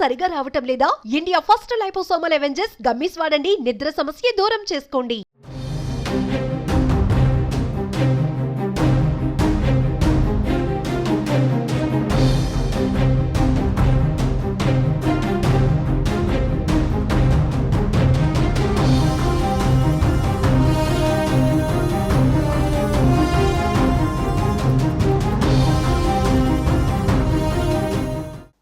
సరిగా రావటం లేదా? India first liposomal Avengers gummies వాడండి నిద్ర సమస్య దూరం చేసుకోండి.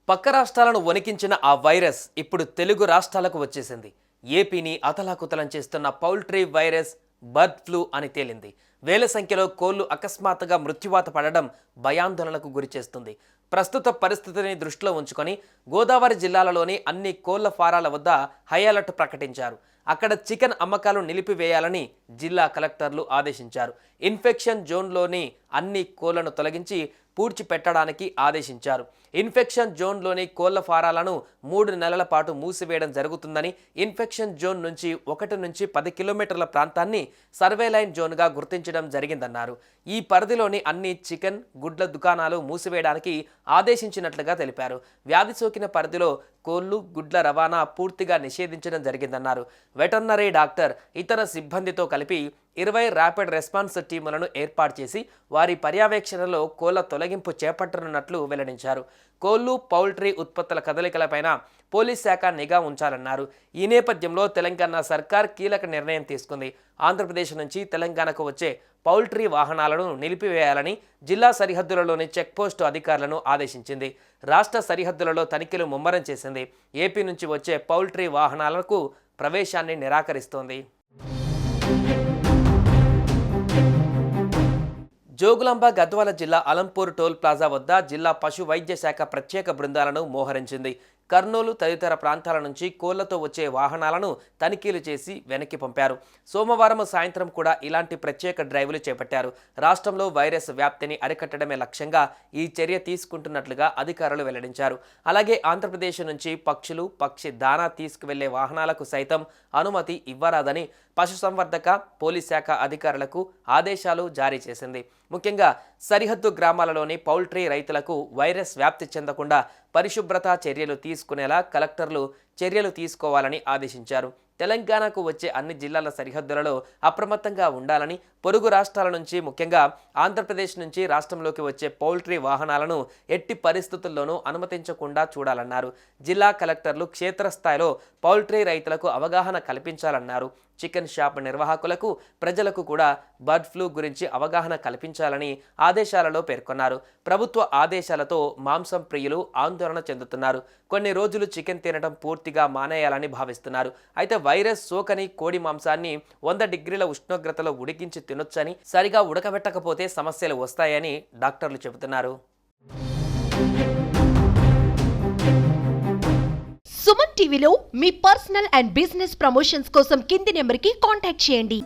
పక్క రాష్ట్రాలను వణికించిన ఆ వైరస్ ఇప్పుడు తెలుగు రాష్ట్రాలకు వచ్చేసింది. ఏపీని అతలాకుతలం చేస్తున్న పౌల్ట్రీ వైరస్ బర్డ్ ఫ్లూ అని తేలింది. వేల సంఖ్యలో కోళ్ళు అకస్మాత్తుగా మృత్యువాత పడడం భయాందోళనకు గురిచేస్తుంది ప్రస్తుత పరిస్థితిని దృష్టిలో ఉంచుకొని గోదావరి జిల్లాలలోని అన్ని కోళ్ళ ఫారాల వద్ద హై అలర్ట్ ప్రకటించారు. అక్కడ చికెన్ అమ్మకాలు నిలిపివేయాలని జిల్లా కలెక్టర్లు ఆదేశించారు. ఇన్ఫెక్షన్ జోన్లోని అన్ని కోళ్ళను తొలగించి పూడ్చిపెట్టడానికి ఆదేశించారు. ఇన్ఫెక్షన్ జోన్లోని కోళ్ళ ఫారాలను మూడు నెలల పాటు మూసివేయడం జరుగుతుందని ఇన్ఫెక్షన్ జోన్ నుంచి ఒకటి నుంచి పది కిలోమీటర్ల ప్రాంతాన్ని సర్వే లైన్ జోన్గా గుర్తించడం జరిగిందన్నారు. ఈ పరిధిలోని అన్ని చికెన్ గుడ్ల దుకాణాలు మూసివేయడానికి ఆదేశించినట్లుగా తెలిపారు. వ్యాధి సోకిన పరిధిలో కోళ్ళు గుడ్ల రవాణా పూర్తిగా నిషేధించడం జరిగిందన్నారు. వెటర్నరీ డాక్టర్ ఇతర సిబ్బందితో కలిపి ఇరవై ర్యాపిడ్ రెస్పాన్స్ టీములను ఏర్పాటు చేసి వారి పర్యవేక్షణలో కోళ్ళ తొలగింపు చేపట్టనున్నట్లు వెల్లడించారు. కోళ్ళు పౌల్ట్రీ ఉత్పత్తుల కదలికలపైన పోలీస్ శాఖ నిఘా ఉంచాలన్నారు. ఈ నేపథ్యంలో తెలంగాణ సర్కార్ కీలక నిర్ణయం తీసుకుంది. ఆంధ్రప్రదేశ్ నుంచి తెలంగాణకు వచ్చే పౌల్ట్రీ వాహనాలను నిలిపివేయాలని జిల్లా సరిహద్దులలోని చెక్పోస్టు అధికారులను ఆదేశించింది. రాష్ట్ర సరిహద్దులలో తనిఖీలు ముమ్మరం చేసింది. ఏపీ నుంచి వచ్చే పౌల్ట్రీ వాహనాలకు ప్రవేశాన్ని నిరాకరిస్తోంది. జోగులాంబ గద్వాల జిల్లా అలంపూర్ టోల్ ప్లాజా వద్ద జిల్లా పశు వైద్య శాఖ ప్రత్యేక బృందాలను మోహరించింది. కర్నూలు తదితర ప్రాంతాల నుంచి కోళ్ళతో వచ్చే వాహనాలను తనిఖీలు చేసి వెనక్కి పంపారు. సోమవారం సాయంత్రం కూడా ఇలాంటి ప్రత్యేక డ్రైవ్లు చేపట్టారు. రాష్ట్రంలో వైరస్ వ్యాప్తిని అరికట్టడమే లక్ష్యంగా ఈ చర్య తీసుకుంటున్నట్లుగా అధికారులు వెల్లడించారు. అలాగే ఆంధ్రప్రదేశ్ నుంచి పక్షులు పక్షి దానా తీసుకువెళ్ళే వాహనాలకు సైతం అనుమతి ఇవ్వరాదని పశుసంవర్ధక పోలీస్ శాఖ అధికారులకు ఆదేశాలు జారీ చేసింది. ముఖ్యంగా సరిహద్దు గ్రామాలలోని పౌల్ట్రీ రైతులకు వైరస్ వ్యాప్తి చెందకుండా పరిశుభ్రత చర్యలు తీసుకునేలా కలెక్టర్లు చర్యలు తీసుకోవాలని ఆదేశించారు. తెలంగాణకు వచ్చే అన్ని జిల్లాల సరిహద్దులలో అప్రమత్తంగా ఉండాలని పొరుగు రాష్ట్రాల నుంచి ముఖ్యంగా ఆంధ్రప్రదేశ్ నుంచి రాష్ట్రంలోకి వచ్చే పౌల్ట్రీ వాహనాలను ఎట్టి పరిస్థితుల్లోనూ అనుమతించకుండా చూడాలన్నారు. జిల్లా కలెక్టర్లు క్షేత్రస్థాయిలో పౌల్ట్రీ రైతులకు అవగాహన కల్పించాలన్నారు. చికెన్ షాప్ నిర్వాహకులకు ప్రజలకు కూడా బర్డ్ ఫ్లూ గురించి అవగాహన కల్పించాలని ఆదేశాలలో పేర్కొన్నారు. ప్రభుత్వ ఆదేశాలతో మాంసం ప్రియులు ఆందోళన చెందుతున్నారు. కొన్ని రోజులు చికెన్ తినడం పూర్తి పూర్తిగా మానేయాలని భావిస్తున్నారు. అయితే వైరస్ సోకని కోడి మాంసాన్ని వంద డిగ్రీల ఉష్ణోగ్రతలో ఉడికించి తినొచ్చని సరిగా ఉడకబెట్టకపోతే సమస్యలు వస్తాయని డాక్టర్లు చెబుతున్నారు. సుమన్ టీవీలో మీ పర్సనల్ అండ్ బిజినెస్ ప్రమోషన్స్ కోసం కింది నెంబర్కి కాంటాక్ట్ చేయండి.